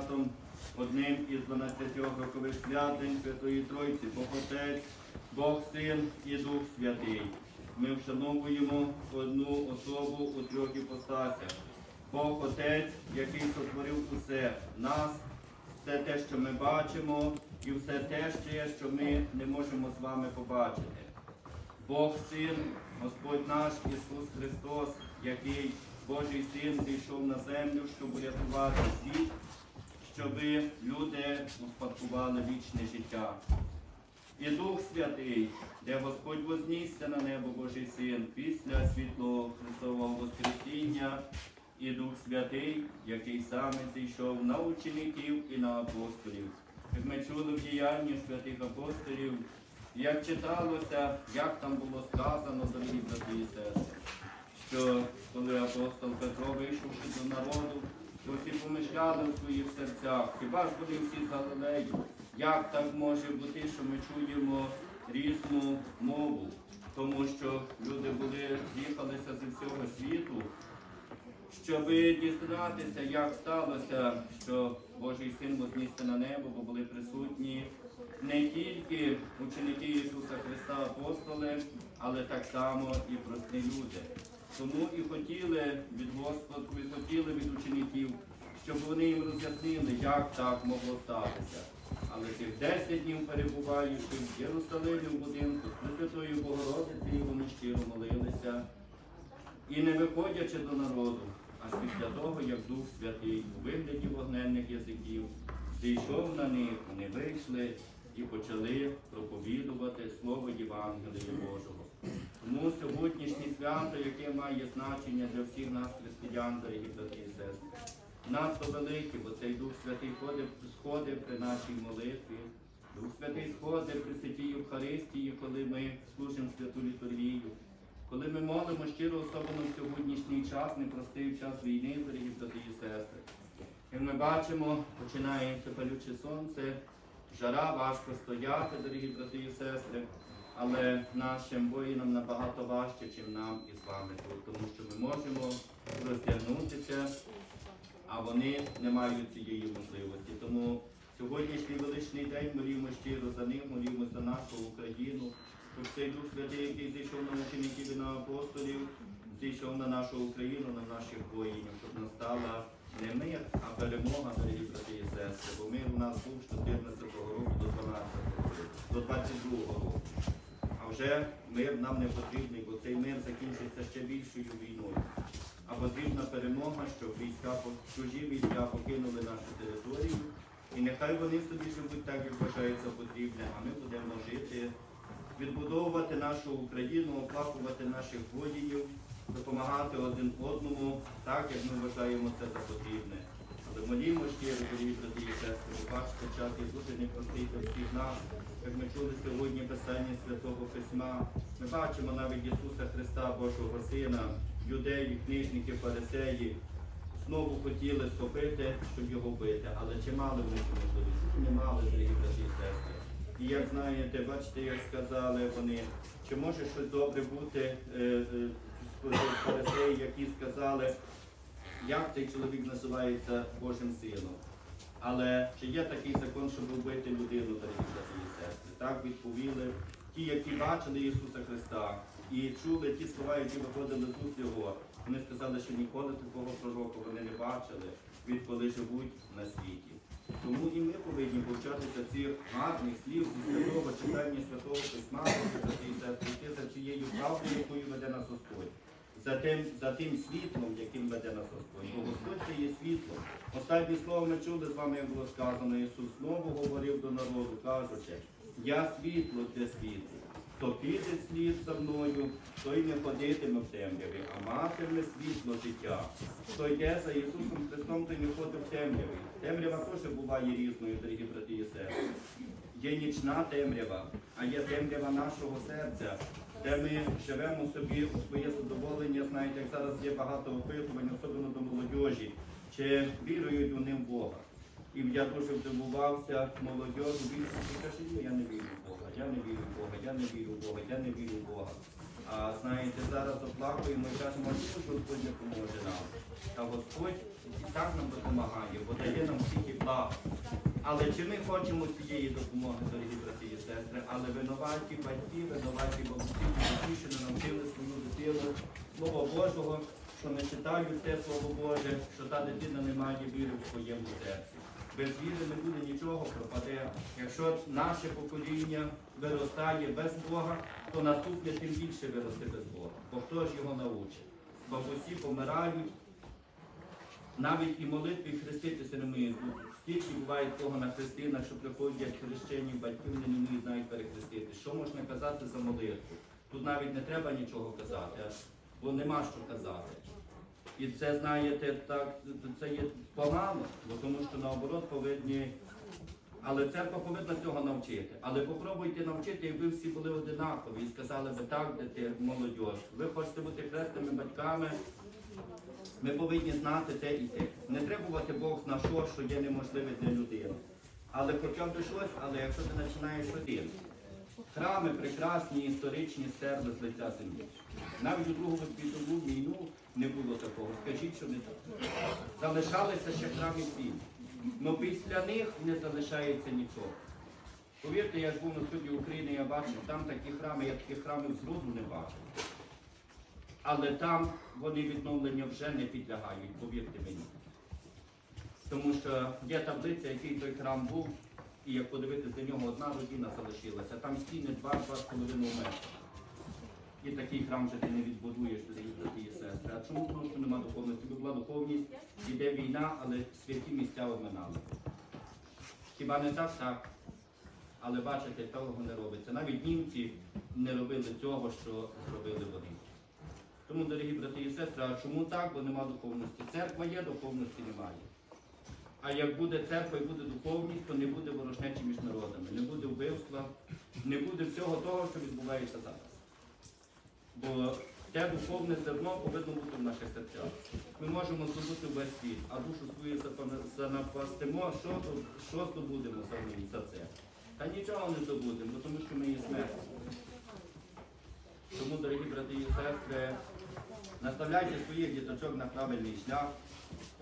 святом, одним із 12 рокових святень Святої Тройці, Бог Отець, Бог Син і Дух Святий. Ми вшановуємо одну особу у трьох іпостасях. Бог Отець, який сотворив усе нас, все те, що ми бачимо, і все те, ще, що ми не можемо з вами побачити. Бог Син, Господь наш Ісус Христос, який Божий Син зійшов на землю, щоб урятувати світ, щоб люди успадкували вічне життя. І Дух Святий, де Господь вознісся на небо Божий Син після світлого Христового Воскресіння, і Дух Святий, який саме зійшов на учеників і на апостолів. Як ми чули в діянні святих апостолів, як читалося, як там було сказано, дорогі брати і сестри, що коли апостол Петро, вийшовши до народу, то всі помишляли у своїх серцях, хіба ж вони всі з Галилею? Як так може бути, що ми чуємо різну мову? Тому що люди були з'їхалися зі всього світу, щоб дізнатися, як сталося, що Божий син вознісся на небо, бо були присутні не тільки ученики Ісуса Христа, апостоли, але так само і прості люди. Тому і хотіли від Господа, і хотіли від учеників, щоб вони їм роз'яснили, як так могло статися. Але тих 10 днів перебуваючи в Єрусалимі в будинку з Пресвятою Богородицею, вони щиро молилися. І не виходячи до народу, аж після того, як Дух Святий у вигляді вогненних язиків зійшов на них, вони вийшли і почали проповідувати Слово Євангелія Божого. Тому сьогоднішнє свято, яке має значення для всіх нас, християн, дорогі брати і сестри, надто велике, бо цей Дух Святий сходить при нашій молитві. Дух Святий сходить при святій Євхаристії, коли ми служимо святу літургію. Коли ми молимо щиро, особливо в сьогоднішній час, непростий час війни, дорогі брати і сестри. І ми бачимо, починається палюче сонце, жара, важко стояти, дорогі брати і сестри, але нашим воїнам набагато важче, ніж нам із вами тут, тому що ми можемо роздягнутися, а вони не мають цієї можливості. Тому сьогоднішній величний день молімо щиро за них, молімо за нашу Україну, щоб цей Дух Святий, який зійшов на учеників і на апостолів, зійшов на нашу Україну, на наших воїнів, щоб настала не мир, а перемога, дорогі брати і сестри. Бо мир у нас був з 14 року до 12 року, до 22 року. Вже мир нам не потрібний, бо цей мир закінчиться ще більшою війною. А потрібна перемога, щоб війська, чужі війська покинули нашу територію. І нехай вони собі живуть так, як вважається потрібне, а ми будемо жити, відбудовувати нашу Україну, оплакувати наших воїнів, допомагати один одному, так, як ми вважаємо це за потрібне. Молімо щиро, дорогі брати і сестри, бо бачите, час є дуже непростий для всіх нас. Як ми чули сьогодні писання Святого Письма, ми бачимо навіть Ісуса Христа, Божого Сина, юдеї, книжники, фарисеї, знову хотіли схопити, щоб його бити. Але чи мали вони цю можливість? Не мали, дорогі брати і сестри. І як знаєте, бачите, як сказали вони, чи може щось добре бути е, е, фарисеї, які сказали, як цей чоловік називається Божим сином. Але чи є такий закон, щоб вбити людину, брати і сестри? Так відповіли ті, які бачили Ісуса Христа і чули ті слова, які виходили з уст Його. Вони сказали, що ніколи такого пророка вони не бачили, відколи живуть на світі. Тому і ми повинні повчатися цих гарних слів зі святого читання святого письма, і сестри, йти за цією правдою, якою веде нас Господь за тим, за тим світлом, яким веде нас Господь. Бо Господь це є світло. Останнє слово ми чули з вами, як було сказано, Ісус знову говорив до народу, кажучи, я світло для світу. Хто піде слід за мною, той не ходитиме в темряві, а матиме світло життя. Хто йде за Ісусом Христом, той не ходить в темряві. Темрява теж буває різною, дорогі брати і сестри. Є нічна темрява, а є темрява нашого серця, де ми живемо собі у своє задоволення. Знаєте, як зараз є багато опитувань, особливо до молодіжі, чи вірують вони в Бога. І я дуже здивувався молодіжу, більшості каже, ні, я не вірю в Бога, я не вірю в Бога, я не вірю в Бога, я не вірю в Бога. А знаєте, зараз оплакуємо і кажемо, що Господь не поможе нам. Та Господь і так нам допомагає, бо дає нам стільки благ. Але чи ми хочемо цієї допомоги, дорогі брати і сестри, але винуваті батьки, винуваті бабусі, батьки, що не навчили свою дитину Слова Божого, що не читають те Слово Боже, що та дитина не має віри в своєму серці. Без віри не буде нічого, пропаде. Якщо наше покоління виростає без Бога, то наступне тим більше виросте без Бога. Бо хто ж його научить? Бабусі помирають, навіть і молитві хреститися не вміють. Скільки буває того на хрестинах, що приходять хрещені батьки, вони не вміють навіть перехрестити. Що можна казати за молитву? Тут навіть не треба нічого казати, бо нема що казати. І це, знаєте, так, це є погано, бо тому що наоборот повинні. Але церква повинна цього навчити. Але попробуйте навчити, якби всі були одинакові і сказали би так, дити, молодь, ви хочете бути хресними батьками, ми повинні знати те і те. Не требувати Бог на що, що є неможливе для людини. Але хоча б щось, але якщо ти починаєш інше. Храми прекрасні, історичні, стерли з лиця землі. Навіть у Другу світову війну не було такого. Скажіть, що не так. Залишалися ще храми всі. Але після них не залишається нічого. Повірте, я ж був на студії України, я бачив, там такі храми, я таких храмів зроду не бачив. Але там вони відновлення вже не підлягають, повірте мені. Тому що є таблиця, який той храм був, і як подивитися до нього, одна родина залишилася. Там стіни 2-2,5 метри. І такий храм вже ти не відбудуєш, брати і сестри. А чому? Тому що нема духовності. Була духовність, іде війна, але святі місця оминали. Хіба не так? Так. Але бачите, того не робиться. Навіть німці не робили цього, що зробили вони. Тому, дорогі брати і сестри, а чому так? Бо нема духовності. Церква є, духовності немає. А як буде церква і буде духовність, то не буде ворожнечі між народами, не буде вбивства, не буде всього того, що відбувається зараз. Бо те духовне зерно повинно бути в наших серцях. Ми можемо здобути весь світ, а душу свою занапастимо, що, що здобудемо за, це? Та нічого не здобудемо, тому що ми є смертні. Тому, дорогі брати і сестри, наставляйте своїх діточок на правильний шлях.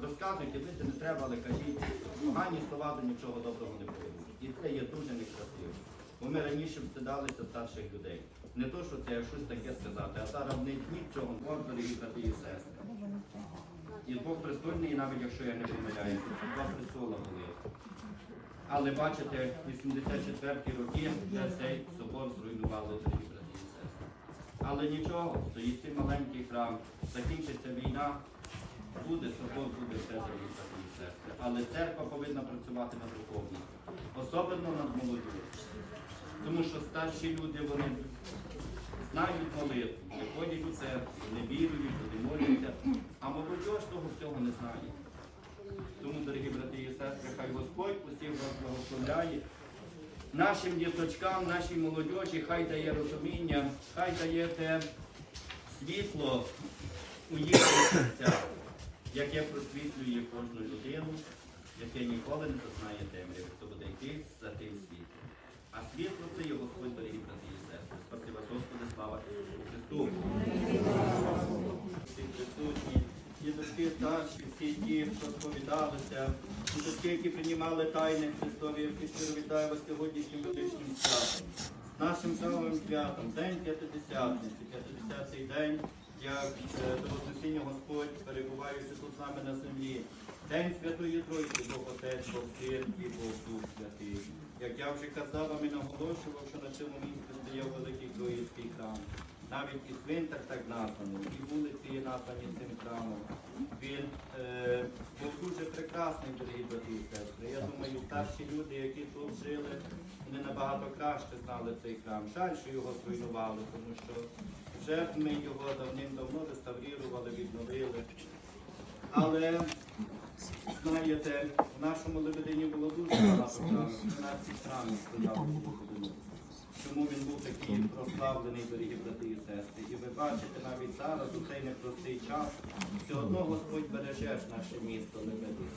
Розказуйте, бити не треба, але кажіть, погані слова до нічого доброго не приведуть. І це є дуже некрасиво. Бо ми раніше встидалися старших людей. Не то, що це щось таке сказати, а зараз в них нічого, Бог, дорогі брати і сестри. І Бог престольний, навіть якщо я не помиляюся, два престола були. Але бачите, 84-ті роки цей собор зруйнували Але нічого, стоїть цей маленький храм, закінчиться війна, буде собор, буде все брати і. Але церква повинна працювати над духовністю, особливо над молоддю. Тому що старші люди, вони знають молитву, не ходять у церкву, не вірують, не моляться, а молодь того всього не знає. Тому, дорогі брати і сестри, хай Господь усіх вас благословляє. Нашим діточкам, нашій молодежі, хай дає розуміння, хай дає те світло у їхніх серцях, яке просвітлює кожну людину, яке ніколи не зазнає темряви, хто буде йти за тим світлом. А світло це є Господь, дорогі брати і сестри. Спасибо, Господи, слава Ісусу Христу. Всі присутні, діточки старші, всі ті, хто сповідалися, діточки, які приймали тайни Христові, я всі щиро вітаю вас сьогоднішнім величним святом. З нашим самим святом, День П'ятидесятниці, П'ятидесятий день, як е, до Господь, перебуваючи тут з нами на землі. День Святої Тройці, Бог Отець, Бог Син і Бог Дух Святий. Як я вже казав і наголошував, що на цьому місці стояв великий Троїцький храм. Навіть і цвинтар так названий, і вулиці є названі цим храмом. Він е, був дуже прекрасний, дорогі брати сестри. Я думаю, старші люди, які тут жили, вони набагато краще знали цей храм. Жаль, що його зруйнували, тому що вже ми його давним-давно реставрували, відновили. Але знаєте, в нашому Лебедині було дуже багато храмів, 13 храмів стояло. Чому він був такий прославлений, дорогі брати і сестри? І ви бачите навіть зараз, у цей непростий час, все одно Господь береже ж наше місто Лебедин.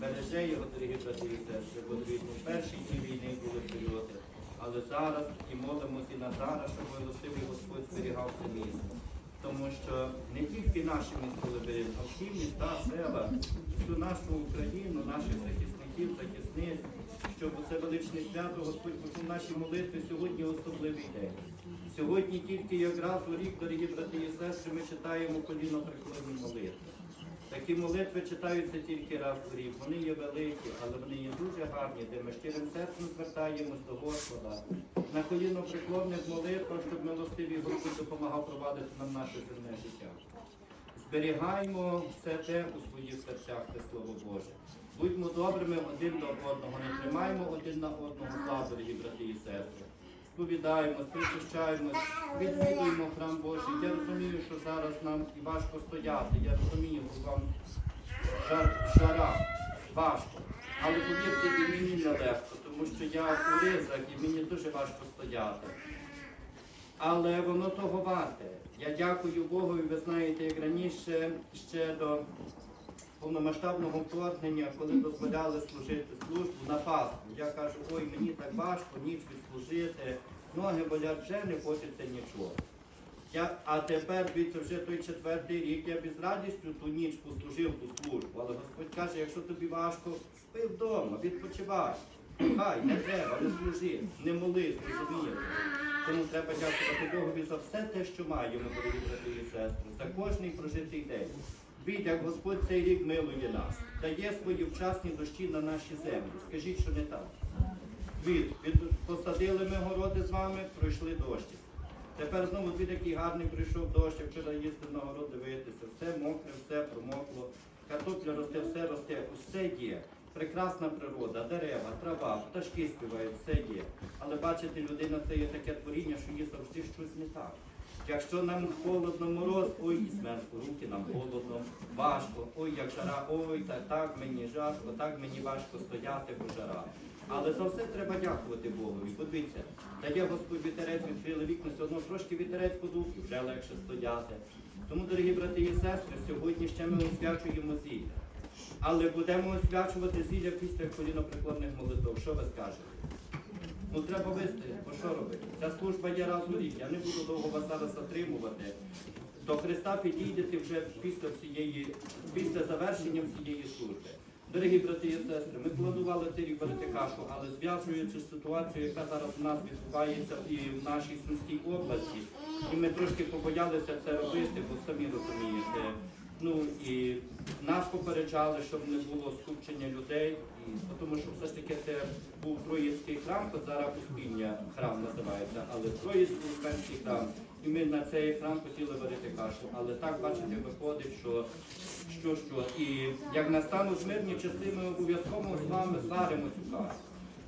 Береже його, дорогі брати і сестри, бо дивіться, в перші дні війни були прильоти. але зараз і молимося і на зараз, щоб милостивий Господь зберігав це місто. Тому що не тільки наше місто Лебедин, а всі міста, села, всю нашу Україну, наших захисників, захисниць, щоб це величне свято Господь почув наші молитви сьогодні особливий день. Сьогодні тільки якраз у рік, дорогі брати і сестри, ми читаємо коліно приходні молитви. Такі молитви читаються тільки раз у рік. Вони є великі, але вони є дуже гарні, де ми щирим серцем звертаємось до Господа. На коліно приклонних молитвах, щоб милостивий Господь допомагав провадити нам наше земне життя. Зберігаємо все те у своїх серцях, те слово Боже. Будьмо добрими один до одного, не тримаємо один на одного зла, брати і сестри. Сповідаємось, причащаємось, відвідуємо храм Божий. Я розумію, що зараз нам і важко стояти. Я розумію, що вам жар, жара, важко. Але повірте, і мені нелегко, тому що я у ризах і мені дуже важко стояти. Але воно того варте. Я дякую Богу, і ви знаєте, як раніше ще до повномасштабного вторгнення, коли дозволяли служити службу на Пасху. Я кажу, ой, мені так важко ніч відслужити, ноги болять, вже не хочеться нічого. Я, а тепер дивіться, вже той четвертий рік я без радістю ту ніч послужив ту службу. Але Господь каже, якщо тобі важко, спи вдома, відпочивай. Хай, не треба, не служи, не молись, розумієте. Тому треба дякувати Богові за все те, що маємо, дорогі брати і сестри, за кожний прожитий день. Від, як Господь цей рік милує нас, дає свої вчасні дощі на наші землі. Скажіть, що не так. Від, від посадили ми городи з вами, пройшли дощі. Тепер знову дві такий гарний прийшов дощ, вчора їздив на город дивитися, все мокре, все промокло, картопля росте, все росте, усе є. Прекрасна природа, дерева, трава, пташки співають, все є. Але бачите, людина це є таке творіння, що їй завжди щось не так. Якщо нам холодно мороз, ой, і смерть руки, нам холодно, важко, ой, як жара, ой, так, так мені жарко, так мені важко стояти, бо жара. Але за все треба дякувати Богові. Подивіться, дає Господь вітерець, відкрили вікна, все одно трошки вітерець подув і вже легше стояти. Тому, дорогі брати і сестри, сьогодні ще ми освячуємо зілля. Але будемо освячувати зілля після колінопреклонних молитв. Що ви скажете? Ну треба вести, бо що робити? Ця служба є раз у рік. Я не буду довго вас зараз затримувати. До Христа підійдете вже після всієї, після завершення всієї служби. Дорогі брати і сестри, ми планували цей рік варити кашу, але зв'язуючи з ситуацією, яка зараз у нас відбувається і в нашій Сумській області, і ми трошки побоялися це робити, бо самі розумієте. Ну і нас попереджали, щоб не було скупчення людей, і, тому що все ж таки це був Троїцький храм, от зараз Успіння храм називається, але Троїцький Успенський храм. І ми на цей храм хотіли варити кашу. Але так, бачите, виходить, що що, що. І як настануть мирні часи, ми обов'язково з вами зваримо цю кашу.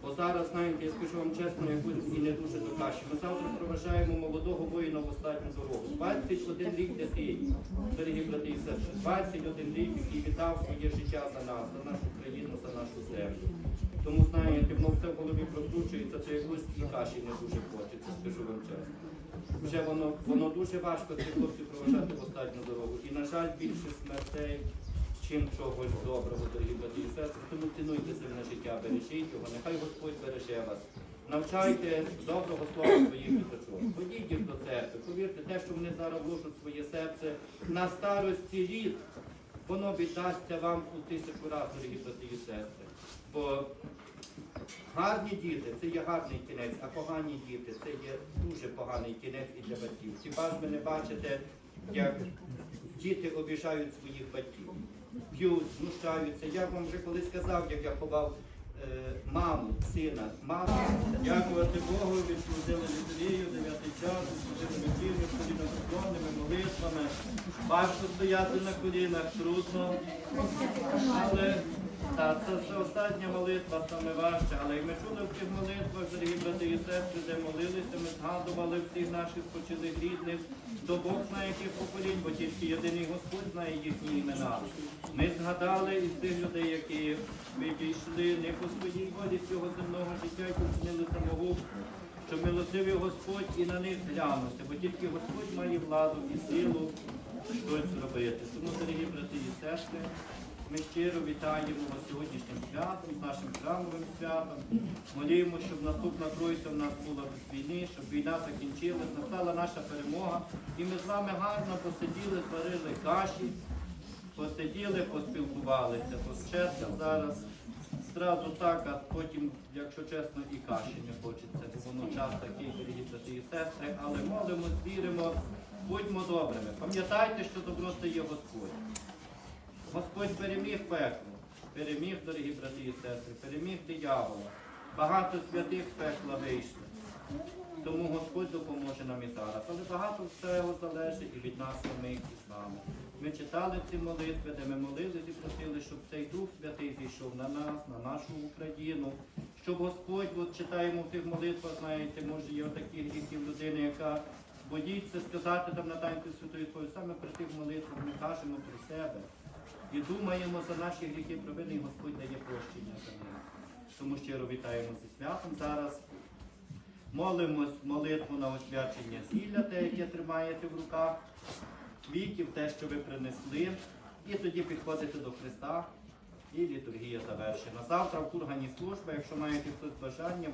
Бо зараз, знаєте, я скажу вам чесно, якусь і не дуже до каші. Ми завтра проважаємо молодого воїна в останню дорогу. 21 рік дитині, дорогі брати і сестри, 21 рік, який віддав своє життя за нас, за нашу країну, за нашу землю. Тому знаєте, воно все в голові прокручується, то якось і каші не дуже хочеться, скажу вам чесно. Вже воно, воно дуже важко цих хлопців проважати в останню дорогу. І, на жаль, більше смертей, чим чогось доброго, дорогі брати і сестри. Тому цінуйте земне життя, бережіть його, нехай Господь береже вас. Навчайте доброго слова своїх діточок. Ходіть їх до церкви. Повірте, те, що вони зараз вложать своє серце на старості літ, воно віддасться вам у тисячу разів, дорогі брати і сестри. Бо Гарні діти це є гарний кінець, а погані діти це є дуже поганий кінець і для батьків. Хіба ж ви не бачите, як діти обіжають своїх батьків, б'ють, знущаються. Я вам вже колись сказав, як я ховав е, маму, сина, маму. Дякувати Богу, відслужили літерію, дев'ятий час, служили неділю, колінопреклонними молитвами. Важко стояти на колінах, трудно. Але так, це, це остання молитва, саме важче. Але і ми чули в цих молитвах, дорогі брати і сестри, де молилися, ми згадували всіх наших спочилих рідних, до Бог знає яких поколінь, бо тільки єдиний Господь знає їхні імена. Ми згадали із тих людей, які відійшли не по своїй волі з цього земного життя і починили самогубство. Щоб милостивий Господь і на них глянувся, бо тільки Господь має владу і силу щось робити. Тому, дорогі брати і сестри, Ми щиро вітаємо вас сьогоднішнім святом, з нашим храмовим святом. Молімо, щоб наступна тройця в нас була без війни, щоб війна закінчилась, настала наша перемога. І ми з вами гарно посиділи, зварили каші, посиділи, поспілкувалися. Бо чесно зараз зразу так, а потім, якщо чесно, і каші не хочеться, бо воно час такий, дорогі брати і сестри, але молимось, віримо, будьмо добрими. Пам'ятайте, що добро це є Господь. Господь переміг пекло, переміг, дорогі брати і сестри, переміг диявола. Багато святих з пекла вийшли. Тому Господь допоможе нам і зараз. Але багато всього залежить і від нас самих і з вами. Ми читали ці молитви, де ми молились і просили, щоб цей Дух Святий зійшов на нас, на нашу Україну. Щоб Господь, от читаємо в тих молитвах, знаєте, може є такі гріхи людини, яка боїться сказати там на танці Святої Сповіді. Саме при тих молитвах ми кажемо про себе і думаємо за наші гріхи провини, і Господь дає прощення за них. Тому щиро вітаємо зі святом зараз. Молимось молитву на освячення зілля, те, яке тримаєте в руках, квітів, те, що ви принесли, і тоді підходите до Христа, і літургія завершена. Завтра в кургані служба, якщо маєте хтось бажання,